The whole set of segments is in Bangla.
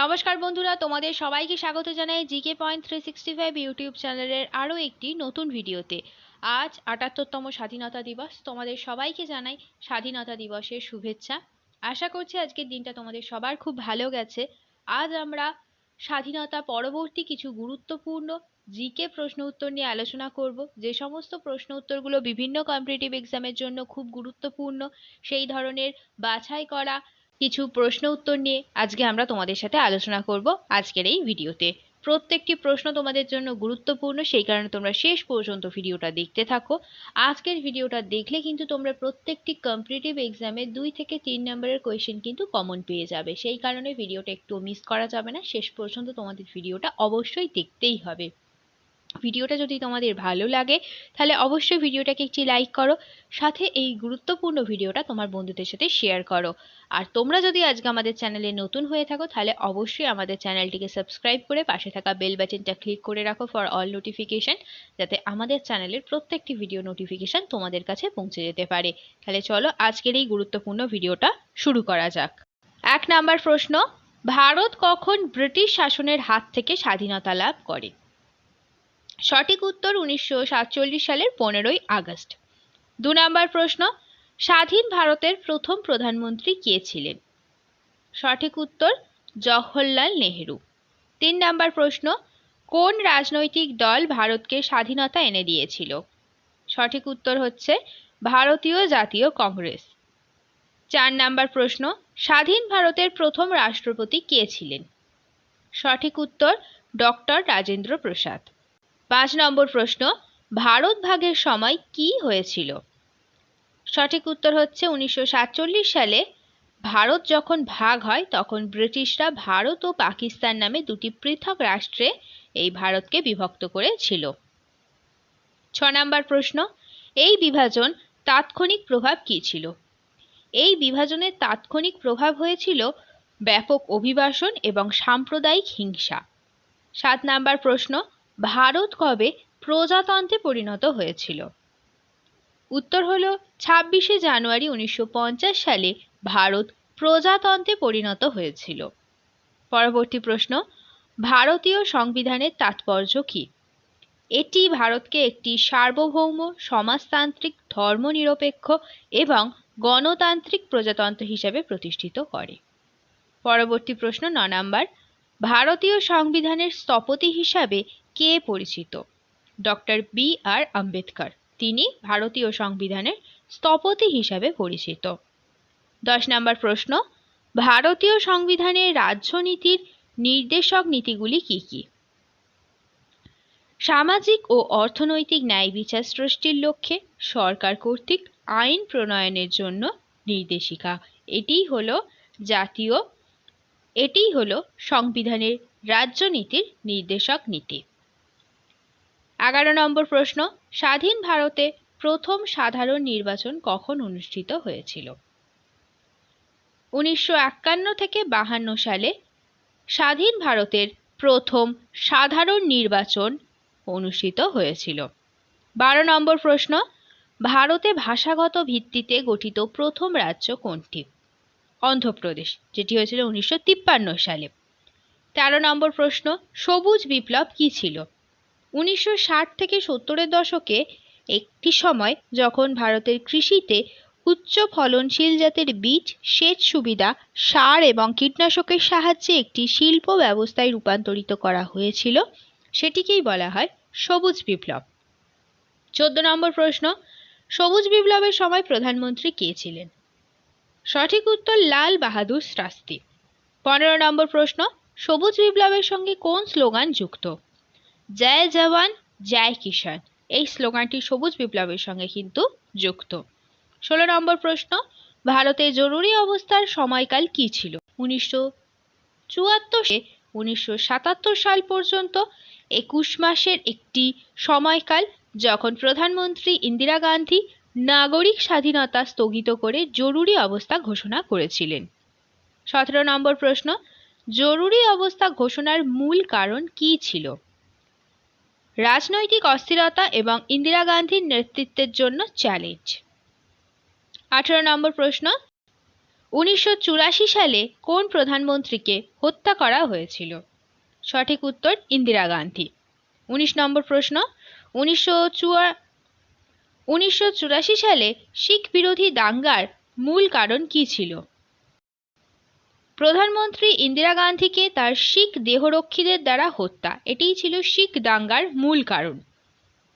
নমস্কার বন্ধুরা, তোমাদের সবাইকে স্বাগত জানাই GK point three sixty five YouTube চ্যানেলের আরও একটি নতুন ভিডিওতে। আজ আটাত্তরতম স্বাধীনতা দিবস, তোমাদের সবাইকে জানাই স্বাধীনতা দিবসের শুভেচ্ছা। আশা করছি আজকের দিনটা তোমাদের সবার খুব ভালো গেছে। আজ আমরা স্বাধীনতা পরবর্তী কিছু গুরুত্বপূর্ণ জিকে প্রশ্ন উত্তর নিয়ে আলোচনা করব। যে সমস্ত প্রশ্ন উত্তরগুলো বিভিন্ন কম্পিটিটিভ এক্সামের জন্য খুব গুরুত্বপূর্ণ, সেই ধরনের বাছাই করা কিছু প্রশ্ন উত্তর নিয়ে আজকে আমরা তোমাদের সাথে আলোচনা করব আজকের এই ভিডিওতে। প্রত্যেকটি প্রশ্ন তোমাদের জন্য গুরুত্বপূর্ণ, সেই কারণে তোমরা শেষ পর্যন্ত ভিডিওটা দেখতে থাকো। আজকের ভিডিওটা দেখলে কিন্তু তোমরা প্রত্যেকটি কম্পিটিটিভ এক্সামে দুই থেকে তিন নম্বরের কোয়েশ্চেন কিন্তু কমন পেয়ে যাবে। সেই কারণে ভিডিওটা একটু মিস করা যাবে না। শেষ পর্যন্ত তোমাদের ভিডিওটা অবশ্যই দেখতেই হবে। ভিডিওটা যদি তোমাদের ভালো লাগে, তাহলে অবশ্যই ভিডিওটাকে একটি লাইক করো, সাথে এই গুরুত্বপূর্ণ ভিডিওটা তোমার বন্ধুদের সাথে শেয়ার করো। আর তোমরা যদি আজকে আমাদের চ্যানেলে নতুন হয়ে থাকো, তাহলে অবশ্যই আমাদের চ্যানেলটিকে সাবস্ক্রাইব করে পাশে থাকা বেল বাটনটা ক্লিক করে রাখো ফর অল নোটিফিকেশন যাতে আমাদের চ্যানেলের প্রত্যেকটি ভিডিও নোটিফিকেশন তোমাদের কাছে পৌঁছে যেতে পারে। তাহলে চলো আজকের এই গুরুত্বপূর্ণ ভিডিওটা শুরু করা যাক। এক নাম্বার প্রশ্ন, ভারত কখন ব্রিটিশ শাসনের হাত থেকে স্বাধীনতা লাভ করে? সঠিক উত্তর উনিশশো সাতচল্লিশ সালের পনেরোই আগস্ট। দু নম্বর প্রশ্ন, স্বাধীন ভারতের প্রথম প্রধানমন্ত্রী কে ছিলেন? সঠিক উত্তর, জওহরলাল নেহেরু। তিন নম্বর প্রশ্ন, কোন রাজনৈতিক দল ভারতকে স্বাধীনতা এনে দিয়েছিল? সঠিক উত্তর হচ্ছে, ভারতীয় জাতীয় কংগ্রেস। চার নম্বর প্রশ্ন, স্বাধীন ভারতের প্রথম রাষ্ট্রপতি কে ছিলেন? সঠিক উত্তর, ডক্টর রাজেন্দ্র প্রসাদ। পাঁচ নম্বর প্রশ্ন, ভারত ভাগের সময় কি হয়েছিল? সঠিক উত্তর হচ্ছে উনিশশো সাতচল্লিশ সালে ভারত যখন ভাগ হয়, তখন ব্রিটিশরা ভারত ও পাকিস্তান নামে দুটি পৃথক রাষ্ট্রে এই ভারতকে বিভক্ত করেছিল। ছ নম্বর প্রশ্ন, এই বিভাজন তাৎক্ষণিক প্রভাব কী ছিল? এই বিভাজনের তাৎক্ষণিক প্রভাব হয়েছিল ব্যাপক অভিবাসন এবং সাম্প্রদায়িক হিংসা। সাত নাম্বার প্রশ্ন ভারত কবে প্রজাতন্ত্রে পরিণত হয়েছিল? উত্তর হলো ছাব্বিশে জানুয়ারি উনিশশো সালে ভারত প্রজাতন্ত্রে পরিণত হয়েছিল। পরবর্তী প্রশ্ন, ভারতীয় সংবিধানের তাৎপর্য কী? এটি ভারতকে একটি সার্বভৌম, সমাজতান্ত্রিক, ধর্মনিরপেক্ষ এবং গণতান্ত্রিক প্রজাতন্ত্র হিসাবে প্রতিষ্ঠিত করে। পরবর্তী প্রশ্ন ন নাম্বার, ভারতীয় সংবিধানের স্থপতি হিসাবে কে পরিচিত? Doctor B R Ambedkar. তিনি ভারতীয় সংবিধানের স্থপতি হিসাবে পরিচিত। দশ নম্বর প্রশ্ন। ভারতীয় সংবিধানের রাজ্যনীতির নির্দেশক নীতিগুলি কি কি? সামাজিক ও অর্থনৈতিক ন্যায় বিচার সৃষ্টির লক্ষ্যে সরকার কর্তৃক আইন প্রণয়নের জন্য নির্দেশিকা। এটিই হলো জাতীয় এটিই হলো সংবিধানের রাজ্যনীতির নির্দেশক নীতি। এগারো নম্বর প্রশ্ন, স্বাধীন ভারতে প্রথম সাধারণ নির্বাচন কখন অনুষ্ঠিত হয়েছিল? উনিশশো একান্ন থেকে বাহান্ন সালে স্বাধীন ভারতের প্রথম সাধারণ নির্বাচন অনুষ্ঠিত হয়েছিল। বারো নম্বর প্রশ্ন, ভারতে ভাষাগত ভিত্তিতে গঠিত প্রথম রাজ্য কোনটি? অন্ধ্রপ্রদেশ, যেটি হয়েছিল উনিশশো তিপ্পান্ন সালে। তেরো নম্বর প্রশ্ন, সবুজ বিপ্লব কি ছিল? উনিশশো ষাট থেকে সত্তরের দশকে একটি সময় যখন ভারতের কৃষিতে উচ্চ ফলনশীল জাতের বীজ, সেচ সুবিধা, সার এবং কীটনাশকের সাহায্যে একটি শিল্প ব্যবস্থায় রূপান্তরিত করা হয়েছিল, সেটিকেই বলা হয় সবুজ বিপ্লব। চোদ্দ নম্বর প্রশ্ন, সবুজ বিপ্লবের সময় প্রধানমন্ত্রী কে ছিলেন? সঠিক উত্তর লাল বাহাদুর শাস্ত্রী। পনেরো নম্বর প্রশ্ন, সবুজ বিপ্লবের সঙ্গে কোন স্লোগান যুক্ত? জয় জওয়ান, জয় কিষাণ। এই স্লোগানটি সবুজ বিপ্লবের সঙ্গে কিন্তু যুক্ত। ষোলো নম্বর প্রশ্ন, ভারতে জরুরি অবস্থার সময়কাল কি ছিল? উনিশশো চুয়াত্তর উনিশশো সাতাত্তর সাল পর্যন্ত একুশ মাসের একটি সময়কাল যখন প্রধানমন্ত্রী ইন্দিরা গান্ধী নাগরিক স্বাধীনতা স্থগিত করে জরুরি অবস্থা ঘোষণা করেছিলেন। সতেরো নম্বর প্রশ্ন, জরুরি অবস্থা ঘোষণার মূল কারণ কি ছিল? রাজনৈতিক অস্থিরতা এবং ইন্দিরা গান্ধীর নেতৃত্বের জন্য চ্যালেঞ্জ আঠারো নম্বর প্রশ্ন, উনিশশো চুরাশি সালে কোন প্রধানমন্ত্রীকে হত্যা করা হয়েছিল? সঠিক উত্তর, ইন্দিরা গান্ধী। উনিশ নম্বর প্রশ্ন, উনিশশো চুয়া, উনিশশো সালে শিখ বিরোধী দাঙ্গার মূল কারণ কী ছিল? প্রধানমন্ত্রী ইন্দিরা গান্ধীকে তার শিখ দেহরক্ষীদের দ্বারা হত্যা। এটিই ছিল শিখ দাঙ্গার মূল কারণ।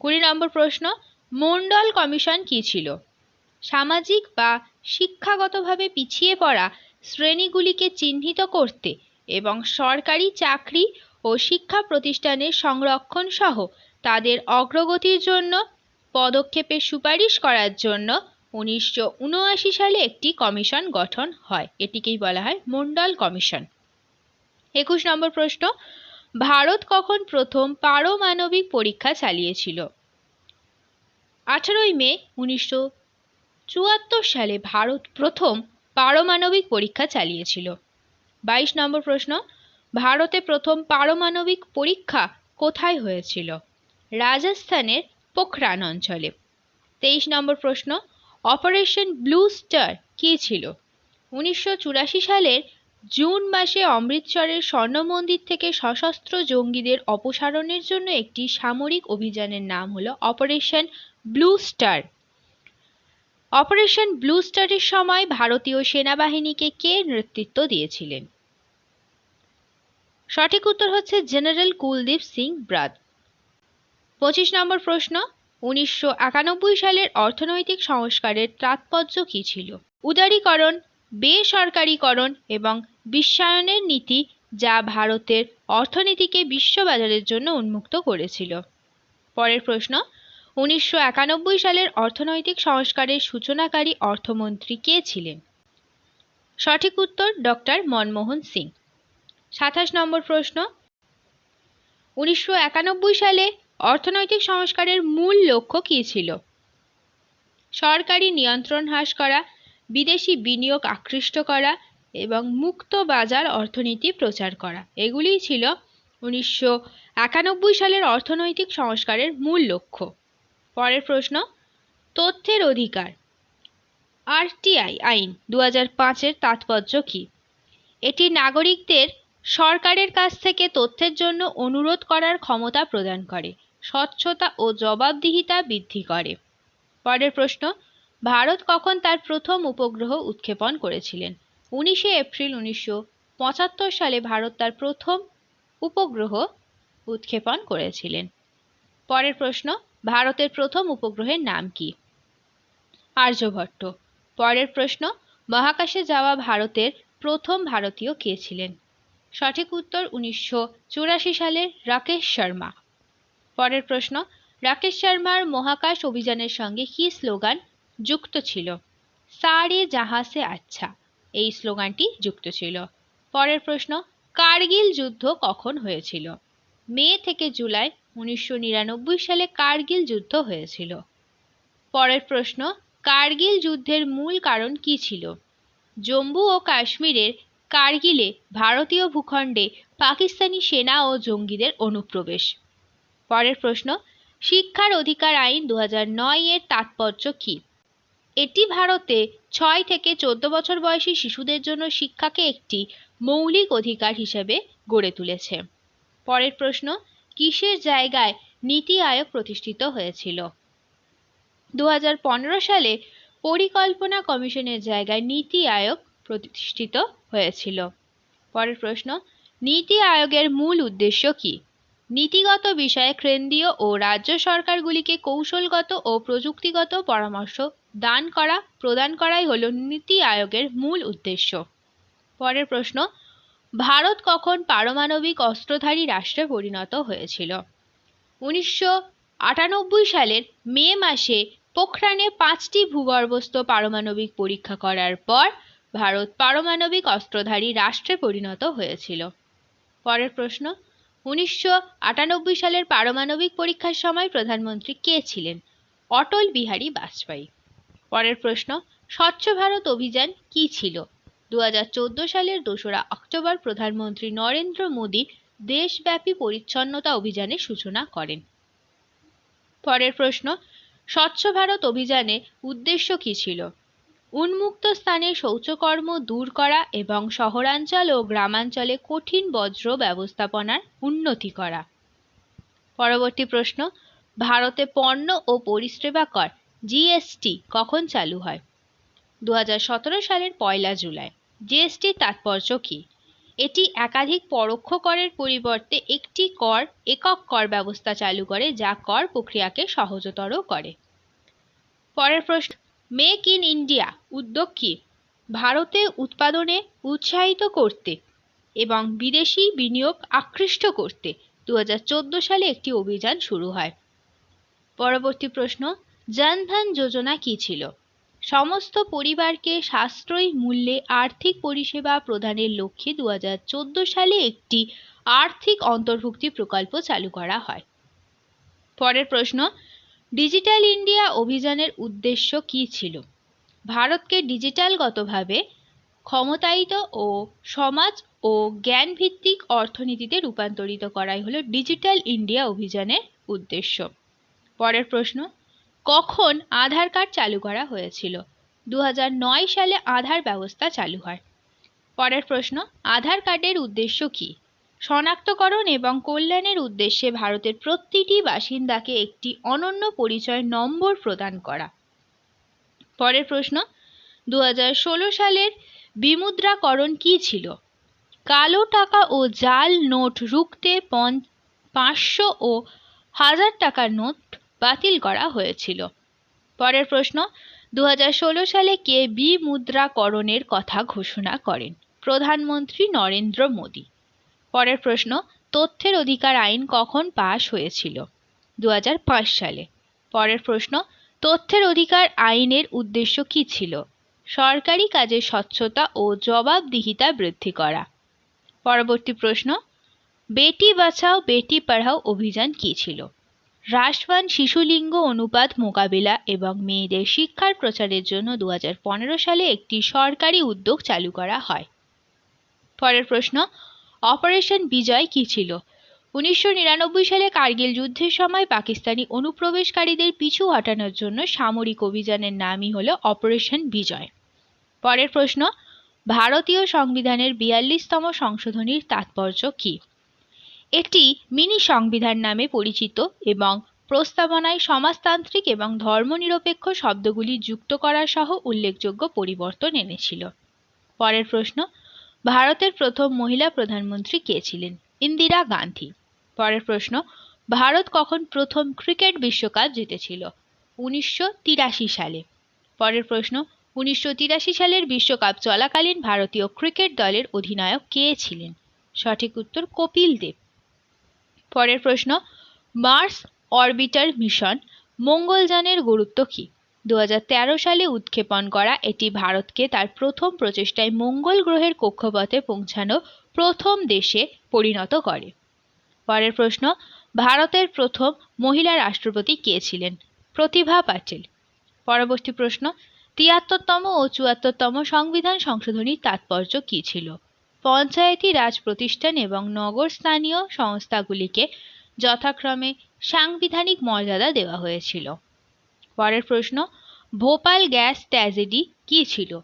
কুড়ি নম্বর প্রশ্ন, মন্ডল কমিশন কী ছিল? সামাজিক বা শিক্ষাগতভাবে পিছিয়ে পড়া শ্রেণীগুলিকে চিহ্নিত করতে এবং সরকারি চাকরি ও শিক্ষা প্রতিষ্ঠানের সংরক্ষণ সহ তাদের অগ্রগতির জন্য পদক্ষেপের সুপারিশ করার জন্য উনিশশো উনআশি সালে একটি কমিশন গঠন হয়। এটিকেই বলা হয় মন্ডল কমিশন। একুশ নম্বর প্রশ্ন, ভারত কখন প্রথম পারমাণবিক পরীক্ষা চালিয়েছিল? আঠারোই মে উনিশশো চুয়াত্তর সালে ভারত প্রথম পারমাণবিক পরীক্ষা চালিয়েছিল। বাইশ নম্বর প্রশ্ন, ভারতে প্রথম পারমাণবিক পরীক্ষা কোথায় হয়েছিল? রাজস্থানের পোখরান অঞ্চলে। তেইশ নম্বর প্রশ্ন অপারেশন ব্লু স্টার কী ছিল? উনিশশো চুরাশি সালের জুন মাসে অমৃতসরের স্বর্ণ মন্দির থেকে সশস্ত্র জঙ্গিদের অপসারণের জন্য একটি সামরিক অভিযানের নাম হল operation blue star. Operation blue স্টারের সময় ভারতীয় সেনাবাহিনীকে কে নেতৃত্ব দিয়েছিলেন? সঠিক উত্তর হচ্ছে জেনারেল কুলদীপ সিং ব্রাদ। পঁচিশ নম্বর প্রশ্ন উনিশশো একানব্বই সালের অর্থনৈতিক সংস্কারের তাৎপর্য কী ছিল? উদারীকরণ, বেসরকারীকরণ এবং বিশ্বায়নের নীতি যা ভারতের অর্থনীতিকে বিশ্ববাজারের জন্য উন্মুক্ত করেছিল। পরের প্রশ্ন, উনিশশো একানব্বই সালের অর্থনৈতিক সংস্কারের সূচনাকারী অর্থমন্ত্রী কে ছিলেন? সঠিক উত্তর ডক্টর মনমোহন সিং। সাতাশ নম্বর প্রশ্ন, উনিশশো একানব্বই সালে অর্থনৈতিক সংস্কারের মূল লক্ষ্য কী ছিল? সরকারি নিয়ন্ত্রণ হ্রাস করা, বিদেশি বিনিয়োগ আকৃষ্ট করা এবং মুক্ত বাজার অর্থনীতি প্রচার করা। এগুলিই ছিল উনিশশো একানব্বই সালের অর্থনৈতিক সংস্কারের মূল লক্ষ্য। পরের প্রশ্ন, তথ্যের অধিকার। আরটিআই আইন দু হাজার পাঁচের তাৎপর্য কী? এটি নাগরিকদের সরকারের কাছ থেকে তথ্যের জন্য অনুরোধ করার ক্ষমতা প্রদান করে। স্বচ্ছতা ও জবাবদিহিতা বৃদ্ধি করে। পরের প্রশ্ন, ভারত কখন তার প্রথম উপগ্রহ উৎক্ষেপণ করেছিলেন? উনিশে এপ্রিল উনিশশো পঁচাত্তর সালে ভারত তার প্রথম উপগ্রহ উৎক্ষেপণ করেছিলেন। পরের প্রশ্ন, ভারতের প্রথম উপগ্রহের নাম কি? আর্যভট্ট। পরের প্রশ্ন, মহাকাশে যাওয়া ভারতের প্রথম ভারতীয় কে ছিলেন? সঠিক উত্তর উনিশশো চুরাশি সালের রাকেশ শর্মা। পরের প্রশ্ন, রাকেশ শর্মার মহাকাশ অভিযানের সঙ্গে কি স্লোগান যুক্ত ছিল? সারে জাহাসে আচ্ছা এই স্লোগানটি যুক্ত ছিল। পরের প্রশ্ন, কার্গিল যুদ্ধ কখন হয়েছিল? মে থেকে জুলাই উনিশশো নিরানব্বই সালে কার্গিল যুদ্ধ হয়েছিল। পরের প্রশ্ন, কার্গিল যুদ্ধের মূল কারণ কি ছিল? জম্মু ও কাশ্মীরের কার্গিলে ভারতীয় ভূখণ্ডে পাকিস্তানি সেনা ও জঙ্গিদের অনুপ্রবেশ। পরের প্রশ্ন, শিক্ষার অধিকার আইন দু এর তাৎপর্য কী? এটি ভারতে ছয় থেকে চোদ্দ বছর বয়সী শিশুদের জন্য শিক্ষাকে একটি মৌলিক অধিকার হিসেবে গড়ে তুলেছে। পরের প্রশ্ন, কিসের জায়গায় নীতি আয়োগ প্রতিষ্ঠিত হয়েছিল? দু হাজার পনেরো সালে পরিকল্পনা কমিশনের জায়গায় নীতি আয়োগ প্রতিষ্ঠিত হয়েছিল। পরের প্রশ্ন, নীতি আয়োগের মূল উদ্দেশ্য কি? নীতিগত বিষয়ে কেন্দ্রীয় ও রাজ্য সরকারগুলিকে কৌশলগত ও প্রযুক্তিগত পরামর্শ দান করা, প্রদান করাই হলো নীতি আয়োগের মূল উদ্দেশ্য। পরের প্রশ্ন, ভারত কখন পারমাণবিক অস্ত্রধারী রাষ্ট্রে পরিণত হয়েছিল? উনিশশো আটানব্বই সালের মে মাসে পোখরানে পাঁচটি ভূগর্ভস্থ পারমাণবিক পরীক্ষা করার পর ভারত পারমাণবিক অস্ত্রধারী রাষ্ট্রে পরিণত হয়েছিল। পরের প্রশ্ন উনিশশো আটানব্বই সালের পারমাণবিক পরীক্ষার সময় প্রধানমন্ত্রী কে ছিলেন? অটল বিহারী বাজপেয়ী। পরের প্রশ্ন, স্বচ্ছ ভারত অভিযান কি ছিল? দু হাজার চোদ্দ সালের দোসরা অক্টোবর প্রধানমন্ত্রী নরেন্দ্র মোদী দেশব্যাপী পরিচ্ছন্নতা অভিযানের সূচনা করেন। পরের প্রশ্ন, স্বচ্ছ ভারত অভিযানে উদ্দেশ্য কি ছিল? উন্মুক্ত স্থানে শৌচকর্ম দূর করা এবং শহরাঞ্চল ও গ্রামাঞ্চলে কঠিন বজ্র ব্যবস্থাপনার উন্নতি করা। পরবর্তী প্রশ্ন, ভারতে পণ্য ও পরিষেবা কর জিএসটি কখন চালু হয়? দু হাজার সতেরো সালের পয়লা জুলাই। জিএসটির তাৎপর্য কী? এটি একাধিক পরোক্ষ করের পরিবর্তে একটি কর, একক কর ব্যবস্থা চালু করে যা কর প্রক্রিয়াকে সহজতর করে। পরের প্রশ্ন মেক ইন ইন্ডিয়া উদ্যোগ কি ভারতে উৎপাদনে উৎসাহিত করতে এবং বিদেশি বিনিয়োগ আকৃষ্ট করতে দু সালে একটি অভিযান শুরু হয়। পরবর্তী প্রশ্ন, জনধন যোজনা কি ছিল? সমস্ত পরিবারকে সাশ্রয়ী মূল্যে আর্থিক পরিষেবা প্রদানের লক্ষ্যে দু হাজার চোদ্দ সালে একটি আর্থিক অন্তর্ভুক্তি প্রকল্প চালু করা হয়। পরের প্রশ্ন ডিজিটাল ইন্ডিয়া অভিযানের উদ্দেশ্য কী ছিল? ভারতকে ডিজিটালগতভাবে ক্ষমতায়িত ও সমাজ ও জ্ঞানভিত্তিক অর্থনীতিতে রূপান্তরিত করাই হলো ডিজিটাল ইন্ডিয়া অভিযানের উদ্দেশ্য। পরের প্রশ্ন, কখন আধার কার্ড চালু করা হয়েছিল? দু হাজার নয় সালে আধার ব্যবস্থা চালু হয়। পরের প্রশ্ন, আধার কার্ডের উদ্দেশ্য কী? শনাক্তকরণ এবং কল্যাণের উদ্দেশ্যে ভারতের প্রতিটি বাসিন্দাকে একটি অনন্য পরিচয় নম্বর প্রদান করা। পরের প্রশ্ন দু হাজার ষোলো সালের বিমুদ্রাকরণ কি ছিল? কালো টাকা ও জাল নোট রুখতে পাঁচশো ও হাজার টাকার নোট বাতিল করা হয়েছিল। পরের প্রশ্ন দু হাজার ষোলো সালে কে বিমুদ্রাকরণের কথা ঘোষণা করেন? প্রধানমন্ত্রী নরেন্দ্র মোদী। পরের প্রশ্ন, তথ্যের অধিকার আইন কখন পাশ হয়েছিল? দু সালে। পরের প্রশ্ন, তথ্যের অধিকার আইনের উদ্দেশ্য কী ছিল? সরকারি কাজের স্বচ্ছতা ও জবাবদিহিতা বৃদ্ধি করা। পরবর্তী প্রশ্ন, বেটি বাঁচাও, বেটি পড়াও অভিযান কি ছিল? হ্রাসবান শিশুলিঙ্গ অনুপাত মোকাবিলা এবং মেয়েদের শিক্ষার প্রচারের জন্য দু হাজার পনেরো সালে একটি সরকারি উদ্যোগ চালু করা হয়। পরের প্রশ্ন অপারেশন বিজয় কী ছিল? উনিশশো নিরানব্বই সালে কার্গিল যুদ্ধের সময় পাকিস্তানি অনুপ্রবেশকারীদের পিছু হটানোর জন্য সামরিক অভিযানের নামই হল অপারেশন বিজয়। পরের প্রশ্ন, ভারতীয় সংবিধানের বিয়াল্লিশতম সংশোধনীর তাৎপর্য কী? এটি মিনি সংবিধান নামে পরিচিত এবং প্রস্তাবনায় সমাজতান্ত্রিক এবং ধর্মনিরপেক্ষ শব্দগুলি যুক্ত করা সহ উল্লেখযোগ্য পরিবর্তন এনেছিল। পরের প্রশ্ন ভারতের প্রথম মহিলা প্রধানমন্ত্রী কে ছিলেন? ইন্দিরা গান্ধী। পরের প্রশ্ন, ভারত কখন প্রথম ক্রিকেট বিশ্বকাপ জিতেছিল? উনিশশো তিরাশি সালে। পরের প্রশ্ন, উনিশশো তিরাশি সালের বিশ্বকাপ চলাকালীন ভারতীয় ক্রিকেট দলের অধিনায়ক কে ছিলেন? সঠিক উত্তর, কপিল দেব। পরের প্রশ্ন, মার্স অরবিটার মিশন মঙ্গলযানের গুরুত্ব কী? দু হাজার তেরো সালে উৎক্ষেপণ করা এটি ভারতকে তার প্রথম প্রচেষ্টায় মঙ্গল গ্রহের কক্ষপথে পৌঁছানো প্রথম দেশে পরিণত করে। পরের প্রশ্ন, ভারতের প্রথম মহিলা রাষ্ট্রপতি কে ছিলেন? প্রতিভা পাটিল। পরবর্তী প্রশ্ন, তিয়াত্তরতম ও চুয়াত্তরতম সংবিধান সংশোধনীর তাৎপর্য কী ছিল? পঞ্চায়েতি রাজ প্রতিষ্ঠান এবং নগর স্থানীয় সংস্থাগুলিকে যথাক্রমে সাংবিধানিক মর্যাদা দেওয়া হয়েছিল। পরের প্রশ্ন, ভোপাল গ্যাস ট্র্যাজেডি কী ছিল?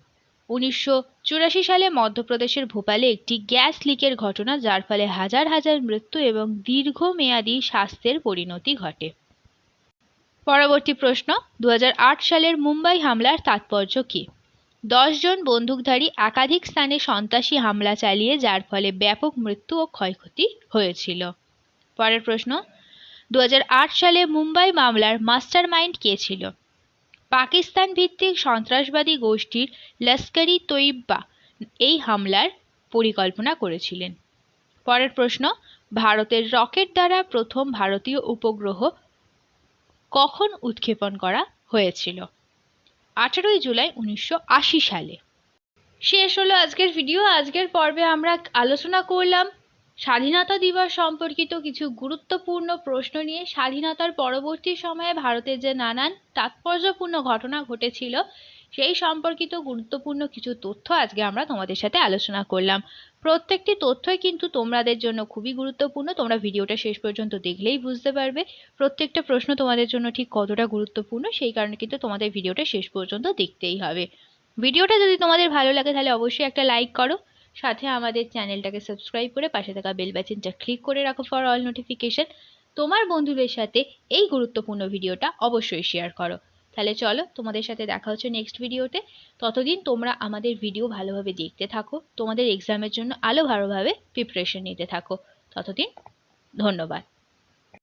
উনিশশো চুরাশি সালে মধ্যপ্রদেশের ভোপালে একটি গ্যাস লিকের ঘটনা, যার ফলে হাজার হাজার মৃত্যু এবং দীর্ঘমেয়াদী স্বাস্থ্যের পরিণতি ঘটে। পরবর্তী প্রশ্ন দু হাজার আট সালের মুম্বাই হামলার তাৎপর্য কী? জন বন্দুকধারী একাধিক স্থানে সন্ত্রাসী হামলা চালিয়ে, যার ফলে ব্যাপক মৃত্যু ও ক্ষয়ক্ষতি হয়েছিল। পরের প্রশ্ন দু হাজার আট সালে মুম্বাই মামলার মাস্টার মাইন্ড কে ছিল? পাকিস্তান ভিত্তিক সন্ত্রাসবাদী গোষ্ঠীর লস্করি তৈয়বা এই হামলার পরিকল্পনা করেছিলেন। পরের প্রশ্ন, ভারতের রকেট দ্বারা প্রথম ভারতীয় উপগ্রহ কখন উৎক্ষেপণ করা হয়েছিল? আঠেরোই জুলাই উনিশশো আশি সালে। শেষ হলো আজকের ভিডিও। আজকের পর্বে আমরা আলোচনা করলাম স্বাধীনতা দিবস সম্পর্কিত কিছু গুরুত্বপূর্ণ প্রশ্ন নিয়ে স্বাধীনতার পরবর্তী সময়ে ভারতের যে নানান তাৎপর্যপূর্ণ ঘটনা ঘটেছিল, সেই সম্পর্কিত গুরুত্বপূর্ণ কিছু তথ্য আজকে আমরা তোমাদের সাথে আলোচনা করলাম। প্রত্যেকটি তথ্যই কিন্তু তোমাদের জন্য খুবই গুরুত্বপূর্ণ। তোমরা ভিডিওটা শেষ পর্যন্ত দেখলেই বুঝতে পারবে প্রত্যেকটা প্রশ্ন তোমাদের জন্য ঠিক কতটা গুরুত্বপূর্ণ, সেই কারণে কিন্তু তোমাদের ভিডিওটা শেষ পর্যন্ত দেখতেই হবে। ভিডিওটা যদি তোমাদের ভালো লাগে তাহলে অবশ্যই একটা লাইক করো সাথে আমাদের চ্যানেলটাকে সাবস্ক্রাইব করে পাশে থাকা বেল বাটনটা ক্লিক করে রাখো ফর অল নোটিফিকেশন তোমার বন্ধুদের সাথে এই গুরুত্বপূর্ণ ভিডিওটা অবশ্যই শেয়ার করো। তাহলে চলো তোমাদের সাথে দেখা হচ্ছে নেক্সট ভিডিওতে ততদিন তোমরা আমাদের ভিডিও ভালোভাবে দেখতে থাকো, তোমাদের এক্সামের জন্য আরও ভালোভাবে প্রিপারেশন নিতে থাকো। ততদিন ধন্যবাদ।